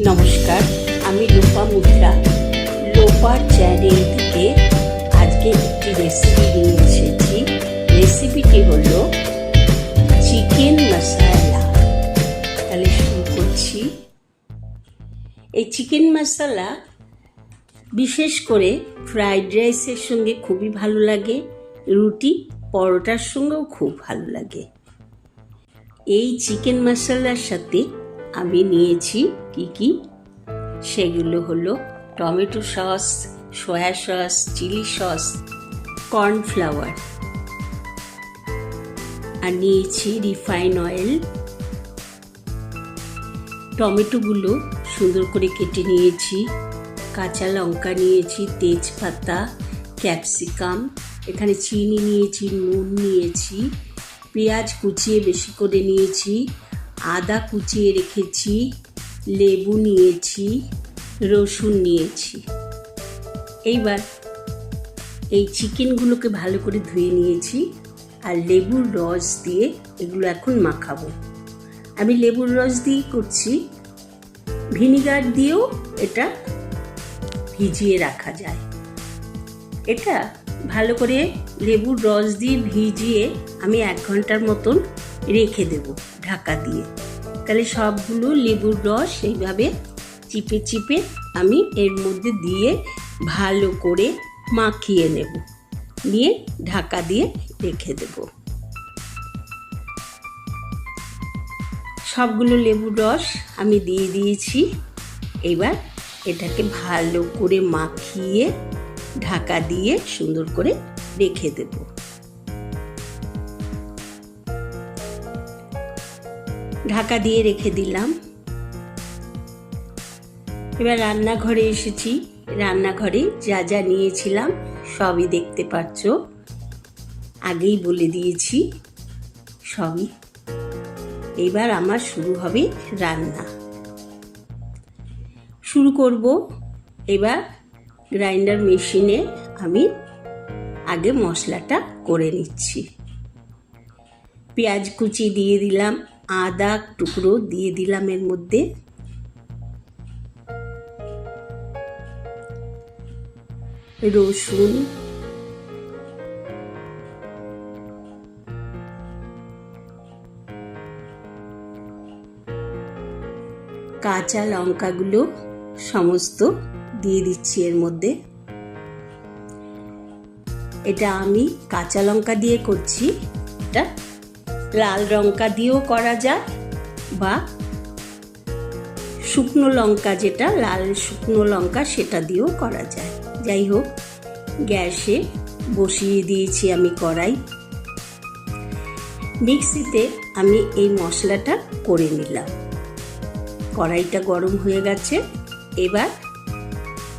নমস্কার, আমি লোপা মুদ্রা। লোপার চ্যানেল থেকে আজকে একটি রেসিপি নিয়ে এসেছি। রেসিপিটি হলো চিকেন মশালা। তাহলে শুরু করছি। এই চিকেন মশলা বিশেষ করে ফ্রাইড রাইসের সঙ্গে খুবই ভালো লাগে, রুটি, পরোটার সঙ্গেও খুব ভালো লাগে। এই চিকেন মশলার সাথে আমি নিয়েছি কি কি? সেগুলো হলো tomato sauce, soya sauce, chilli sauce, cornflour. আর নিয়েছি রিফাইন অয়েল। টমেটোগুলো সুন্দর করে কেটে নিয়েছি। কাঁচা লঙ্কা নিয়েছি, তেজপাতা, ক্যাপসিকাম, এখানে চিনি নিয়েছি, নুন নিয়েছি, পেঁয়াজ কুচিয়ে বেশি করে নিয়েছি। আদা কুচিয়ে রেখেছি, লেবু নিয়েছি, রসুন নিয়েছি। এইবার এই চিকেনগুলোকে ভালো করে ধুয়ে নিয়েছি আর লেবুর রস দিয়ে এগুলো এখন মাখাবো। আমি লেবুর রস দিয়েই করছি। ভিনিগার দিয়েও এটা ভিজিয়ে রাখা যায়। এটা ভালো করে লেবুর রস দিয়ে ভিজিয়ে আমি এক ঘণ্টার মতন রেখে দেব ঢাকা দিয়ে। তাহলে সবগুলো লেবুর রস এইভাবে চিপে চিপে আমি এর মধ্যে দিয়ে ভালো করে মাখিয়ে নেব। নিয়ে ঢাকা দিয়ে রেখে দেব। সবগুলো লেবুর রস আমি দিয়ে দিয়েছি। এবার এটাকে ভালো করে মাখিয়ে ঢাকা দিয়ে সুন্দর করে রেখে দেব। ঢাকা দিয়ে রেখে দিলাম। এবার রান্নাঘরে এসেছি। রান্নাঘরে যা যা নিয়েছিলাম সবই দেখতে পাচ্ছ আগেই বলে দিয়েছি, সবই। এবার আমার শুরু হবে রান্না। শুরু করব। এবার গ্রাইন্ডার মেশিনে আমি আগে মশলাটা করে নিচ্ছি। পেঁয়াজ কুচি দিয়ে দিলাম। আদা টুকরো দিয়ে দিলাম এর মধ্যে। রসুন। কাঁচা লঙ্কাগুলো সমস্ত দিয়ে দিচ্ছি এর মধ্যে। এটা আমি কাঁচা লঙ্কা দিয়ে করছি। এটা লাল লঙ্কা দিয়েও করা যায়, বা শুকনো লঙ্কা যেটা, লাল শুকনো লঙ্কা সেটা দিয়েও করা যায়। যাই হোক, গ্যাসে বসিয়ে দিয়েছি আমি কড়াই। মিক্সিতে আমি এই মশলাটা করে নিলাম। কড়াইটা গরম হয়ে গেছে। এবার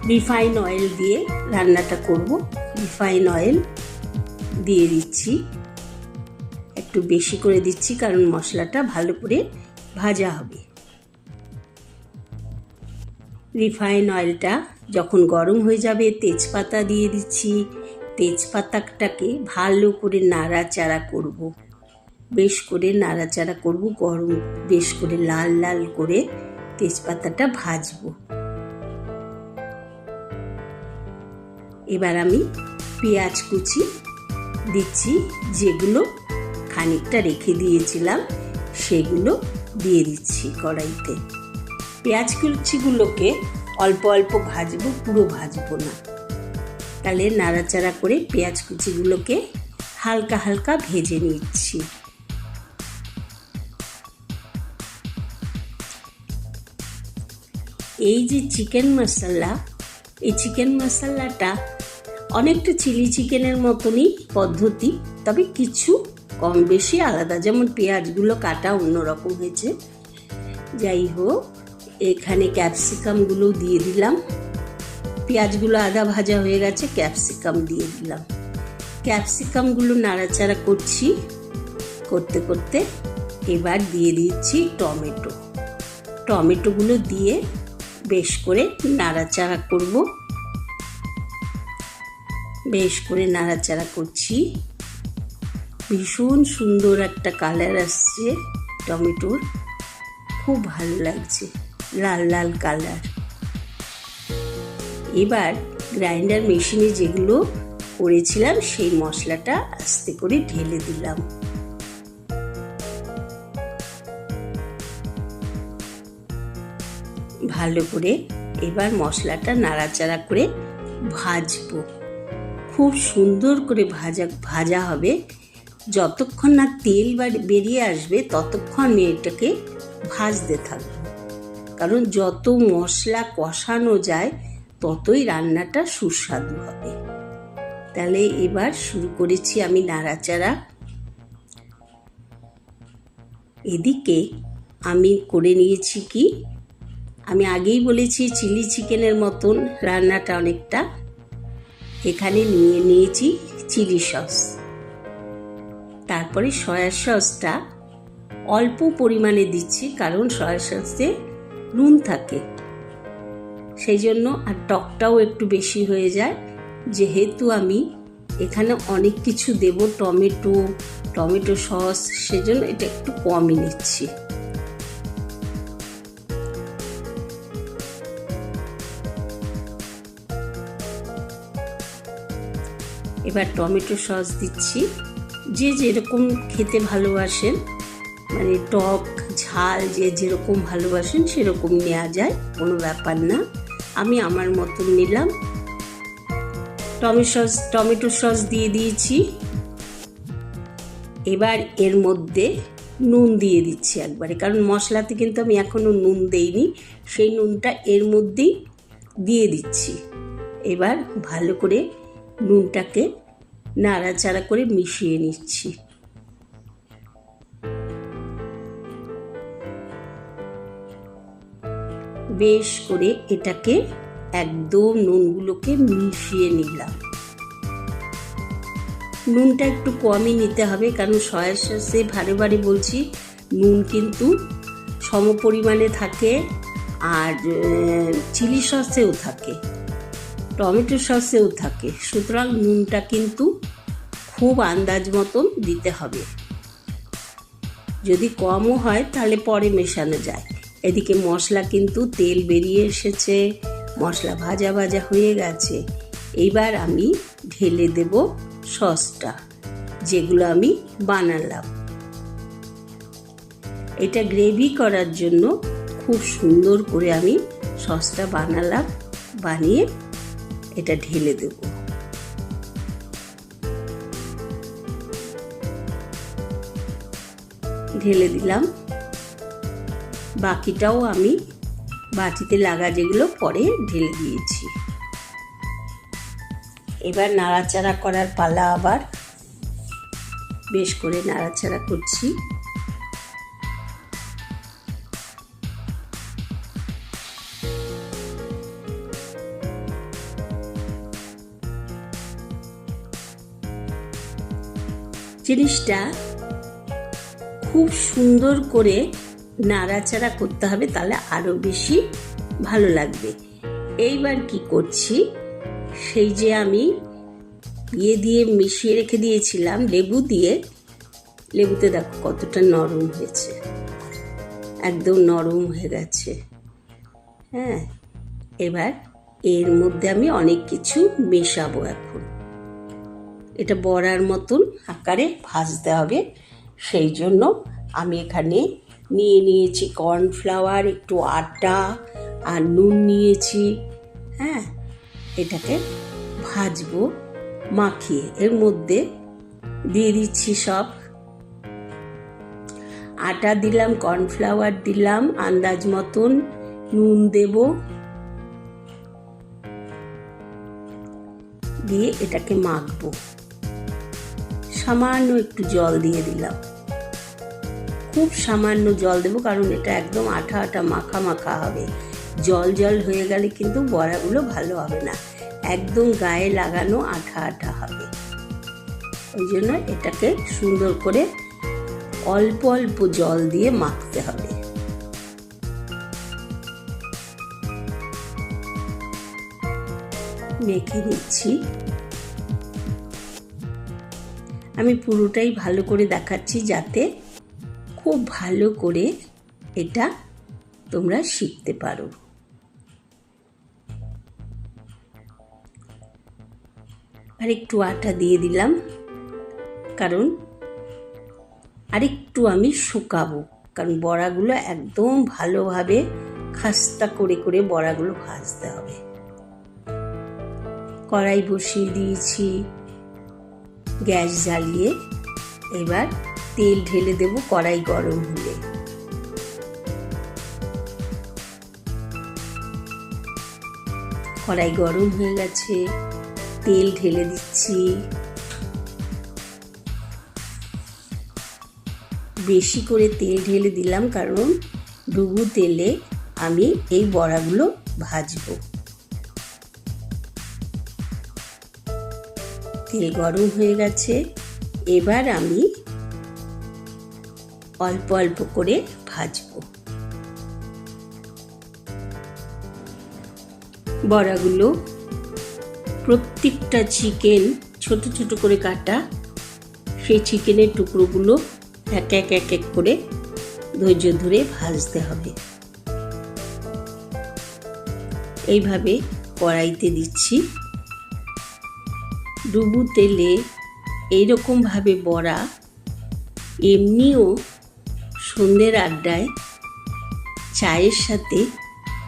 রিফাইন অয়েল দিয়ে রান্নাটা করব। রিফাইন অয়েল দিয়ে দিচ্ছি। একটু বেশি করে দিচ্ছি, কারণ মশলাটা ভালো করে ভাজা হবে। রিফাইন অয়েলটা যখন গরম হয়ে যাবে, তেজপাতা দিয়ে দিচ্ছি। তেজপাতাটাকে ভালো করে নাড়াচাড়া করব। বেশ করে নাড়াচাড়া করব, গরম বেশ করে লাল লাল করে তেজপাতাটা ভাজবো। এবার আমি পেঁয়াজ কুচি দিচ্ছি, যেগুলো খানিকটা রেখে দিয়েছিলাম, সেগুলো দিয়ে দিচ্ছি কড়াইতে। পেঁয়াজ কুচিগুলোকে অল্প অল্প ভাজবো, পুরো ভাজবো না। তাহলে নাড়াচাড়া করে পেঁয়াজ কুচিগুলোকে হালকা হালকা ভেজে নিচ্ছি। এই যে চিকেন মশলা, এই চিকেন মশলাটা অনেকটা চিলি চিকেনের মতনই পদ্ধতি, তবে কিছু কম বেশি আলাদা। যেমন পেঁয়াজগুলো কাটা অন্যরকম হয়েছে। যাই হোক, এখানে ক্যাপসিকামগুলো দিয়ে দিলাম। পেঁয়াজগুলো আদা ভাজা হয়ে গেছে, ক্যাপসিকাম দিয়ে দিলাম। ক্যাপসিকামগুলো নাড়াচাড়া করছি, করতে করতে এবার দিয়ে দিচ্ছি টমেটো। টমেটোগুলো দিয়ে বেশ করে নাড়াচাড়া করব। বেশ করে নাড়াচাড়া করছি। ভীষণ সুন্দর একটা কালার আসছে টমেটোর। খুব ভালো লাগছে, লাল লাল কালার এবার গ্রাইন্ডার মেশিনে যেগুলো করেছিলাম, সেই মশলাটা আস্তে করে ঢেলে দিলাম। ভালো করে এবার মশলাটা নাড়াচাড়া করে ভাজবো। খুব সুন্দর করে ভাজা ভাজা হবে। যতক্ষণ না তেল বেরিয়ে আসবে, ততক্ষণ এটাকে ভাজতে থাকব। কারণ যত মশলা কষানো যায়, ততই রান্নাটা সুস্বাদু হবে। তাহলে এবার শুরু করেছি আমি নাড়াচাড়া। এদিকে আমি করে নিয়েছি কি? আমি আগেই বলেছি চিলি চিকেনের মতন রান্নাটা অনেকটা। এখানে নিয়ে নিয়েছি চিলি সস। তারপরে সয়া সসটা অল্প পরিমাণে দিচ্ছি, কারণ সয়া সসে নুন থাকে। সেই জন্য আর টকটাও একটু বেশি হয়ে যায়। যেহেতু আমি এখানে অনেক কিছু দেব, টমেটো টমেটো সস, সেজন্য এটা একটু কমই নিচ্ছি। এবার টমেটো সস দিচ্ছি। যে যেরকম খেতে ভালোবাসেন মানে টক, ঝাল যে যেরকম ভালোবাসেন সেরকম নেওয়া যায়, কোনো ব্যাপার না। আমি আমার মতন নিলাম। টমেটো সস টমেটো সস দিয়ে দিয়েছি। এবার এর মধ্যে নুন দিয়ে দিচ্ছি একবারে, কারণ মশলাতে কিন্তু আমি এখনও নুন দেইনি। সেই নুনটা এর মধ্যেই দিয়ে দিচ্ছি। এবার ভালো করে নুনটাকে নাড়াচাড়া করে মিশিয়ে নিচ্ছি। বেশ করে এটাকে একদম নুনগুলোকে মিশিয়ে নিলাম। নুনটা একটু কমই নিতে হবে কারণ সয়া সসে ভারে ভারে বলছি, নুন কিন্তু সম পরিমাণে থাকে আর চিলি সসেও থাকে। টমেটো সসেও থাকে। সুতরাং নুনটা কিন্তু খুব আন্দাজ মতন দিতে হবে। যদি কমও হয়, তাহলে পরে মেশানো যায়। এদিকে মশলা কিন্তু তেল বেরিয়ে এসেছে, মশলা ভাজা ভাজা হয়ে গেছে। এইবার আমি ঢেলে দেব সসটা, যেগুলো আমি বানালাম। এটা গ্রেভি করার জন্য খুব সুন্দর করে আমি সসটা বানালাম, বানিয়ে এটা ঢেলে দেব। ঢেলে দিলাম। বাকিটাও আমি বাটিতে লাগা যেগুলো পরে ঢেলে দিয়েছি। এবার নাড়াচাড়া করার পালা আবার বেশ করে নাড়াচাড়া করছি। জিনিসটা খুব সুন্দর করে নাড়াচাড়া করতে হবে, তাহলে আরও বেশি ভালো লাগবে। এইবার কি করছি, সেই যে আমি ইয়ে দিয়ে মিশিয়ে রেখে দিয়েছিলাম, লেবু দিয়ে, লেবুতে দেখো কতটা নরম হয়েছে। একদম নরম হয়ে গেছে। হ্যাঁ এবার এর মধ্যে আমি অনেক কিছু মেশাবো এখন। এটা বড়ার মতন আকারে ভাজতে হবে। সেই জন্য আমি এখানে নিয়ে নিয়েছি কর্নফ্লাওয়ার, একটু আটা আর নুন নিয়েছি। হ্যাঁ এটাকে ভাজবো, মাখিয়ে। এর মধ্যে দিয়ে দিচ্ছি সব। আটা দিলাম, কর্নফ্লাওয়ার দিলাম, আন্দাজ মতন নুন দেব। দিয়ে এটাকে মাখবো। সামান্য একটু জল দিয়ে দিলাম। খুব সামান্য জল দেবো, কারণ এটা একদম আঠা আঠা মাখা মাখা হবে। জল জল হয়ে গেলে কিন্তু বড়াগুলো ভালো হবে না। একদম গায়ে লাগানো আঠা আঠা হবে। ওই জন্য এটাকে সুন্দর করে অল্প অল্প জল দিয়ে মাখতে হবে। মেখে নিচ্ছি। আমি পুরোটাই ভালো করে দেখাচ্ছি যাতে খুব ভালো করে এটা তোমরা শিখতে পারো। আর একটু আটা দিয়ে দিলাম, কারণ আরেকটু আমি শুকাবো, কারণ বড়াগুলো একদম ভালোভাবে খাস্তা করে করে বড়াগুলো ভাজতে হবে। কড়াই বসিয়ে দিয়েছি। গ্যাস জ্বালিয়ে এবার তেল ঢেলে দেব কড়াই গরম হলে। কড়াই গরম হয়ে গেছে, তেল ঢেলে দিচ্ছি। বেশি করে তেল ঢেলে দিলাম কারণ ডুবু তেলে আমি এই বড়াগুলো ভাজবো। তেল গরম হয়ে গেছে। এবার আমি অল্প অল্প করে ভাজবো। বড়াগুলো প্রত্যেকটা চিকেন ছোট ছোট করে কাটা। সেই চিকেনের টুকরোগুলো এক এক এক এক করে ধৈর্য ধরে ভাজতে হবে। এইভাবে কড়াইতে দিচ্ছি। ডুবু তেলে এইরকমভাবে বড়া, এমনিও সন্ধ্যের আড্ডায় চায়ের সাথে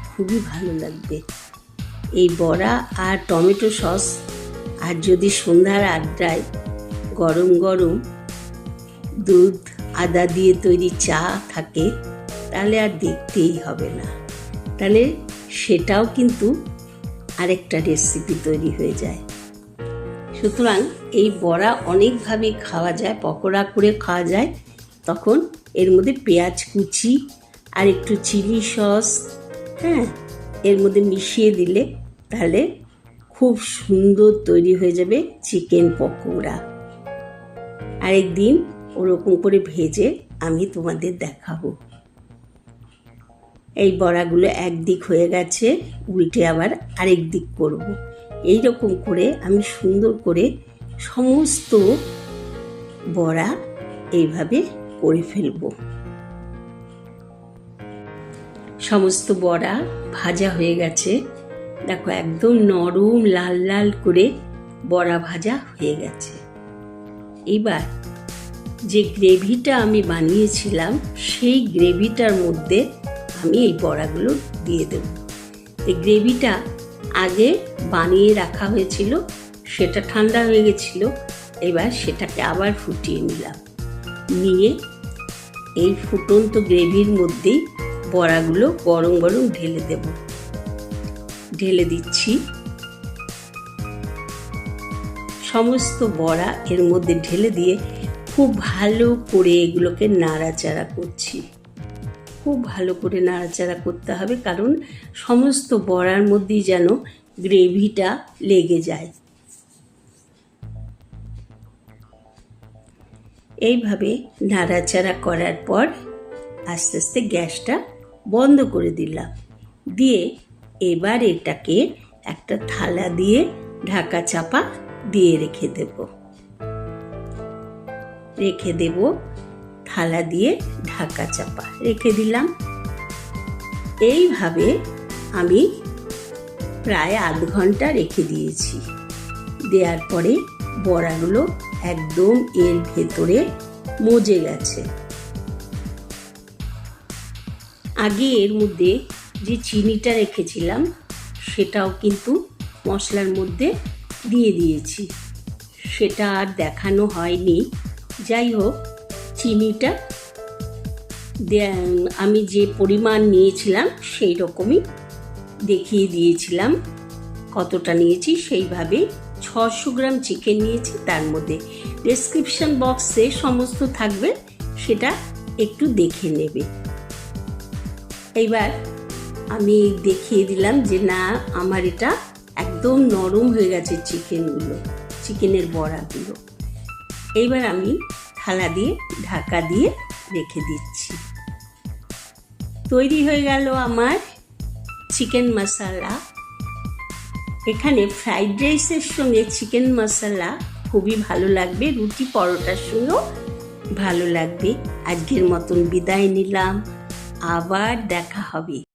খুবই ভালো লাগবে। এই বড়া আর টমেটো সস আর যদি সন্ধ্যার আড্ডায় গরম গরম দুধ, আদা দিয়ে তৈরি চা থাকে, তাহলে আর দেখতেই হবে না। তাহলে সেটাও কিন্তু আরেকটা রেসিপি তৈরি হয়ে যায়। সুতরাং এই বড়া অনেকভাবে খাওয়া যায়, পকোড়া করে খাওয়া যায়। তখন এর মধ্যে পেঁয়াজ কুচি আর একটু চিলি সস হ্যাঁ এর মধ্যে মিশিয়ে দিলে তাহলে খুব সুন্দর তৈরি হয়ে যাবে চিকেন পকোড়া। আরেকদিন ওরকম করে ভেজে আমি তোমাদের দেখাবো। এই বড়াগুলো একদিক হয়ে গেছে, উল্টে আবার আরেক দিক করব। এই রকম করে আমি সুন্দর করে সমস্ত বড়া এইভাবে করে ফেলব। সমস্ত বড়া ভাজা হয়ে গেছে। দেখো একদম নরম লাল লাল করে বড়া ভাজা হয়ে গেছে। এবার যে গ্রেভিটা আমি বানিয়েছিলাম, সেই গ্রেভিটার মধ্যে আমি এই বড়াগুলো দিয়ে দেব। এই গ্রেভিটা আগে বানিয়ে রাখা হয়েছিল, সেটা ঠান্ডা হয়ে গেছিল, এবার সেটাকে আবার ফুটিয়ে নিলাম। নিয়ে এই ফুটন্ত গ্রেভির মধ্যেই বড়াগুলো গরম গরম ঢেলে দেব। ঢেলে দিচ্ছি। সমস্ত বড়া এর মধ্যে ঢেলে দিয়ে খুব ভালো করে এগুলোকে নাড়াচাড়া করছি। খুব ভালো করে নাড়াচাড়া করতে হবে, কারণ সমস্ত বড়ার মধ্যেই যেন গ্রেভিটা লেগে যায়। এইভাবে নাড়াচাড়া করার পর আস্তে আস্তে গ্যাসটা বন্ধ করে দিলাম। দিয়ে এবার এটাকে একটা থালা দিয়ে ঢাকা চাপা দিয়ে রেখে দেব। রেখে দেব থালা দিয়ে ঢাকা চাপা রেখে দিলাম। এইভাবে আমি প্রায় আধ ঘণ্টা রেখে দিয়েছি। দেওয়ার পরে বড়াগুলো একদম এর ভেতরে মজে গেছে। আগে এর মধ্যে যে চিনিটা রেখেছিলাম, সেটাও কিন্তু মশলার মধ্যে দিয়ে দিয়েছি। সেটা আর দেখানো হয়নি। যাই হোক চিনিটা। আমি যে পরিমাণ নিয়েছিলাম সেই রকমই দেখিয়ে দিয়েছিলাম। কতটা নিয়েছি সেইভাবে ছশো গ্রাম চিকেন নিয়েছি তার মধ্যে। ডেসক্রিপশন বক্সে সমস্ত থাকবে, সেটা একটু দেখে নেবে। এইবার আমি দেখিয়ে দিলাম যে না, আমার এটা একদম নরম হয়ে গেছে চিকেনগুলো, চিকেনের বড়াগুলো। এইবার আমি থালা দিয়ে, ঢাকা দিয়ে রেখে দিচ্ছি। তৈরি হয়ে গেল আমার চিকেন মশলা। এখানে ফ্রাইড রাইসের সঙ্গে চিকেন মশলা খুবই ভালো লাগবে, রুটি পরোটার সঙ্গেও ভালো লাগবে। আজকের মতন বিদায় নিলাম। আবার দেখা হবে।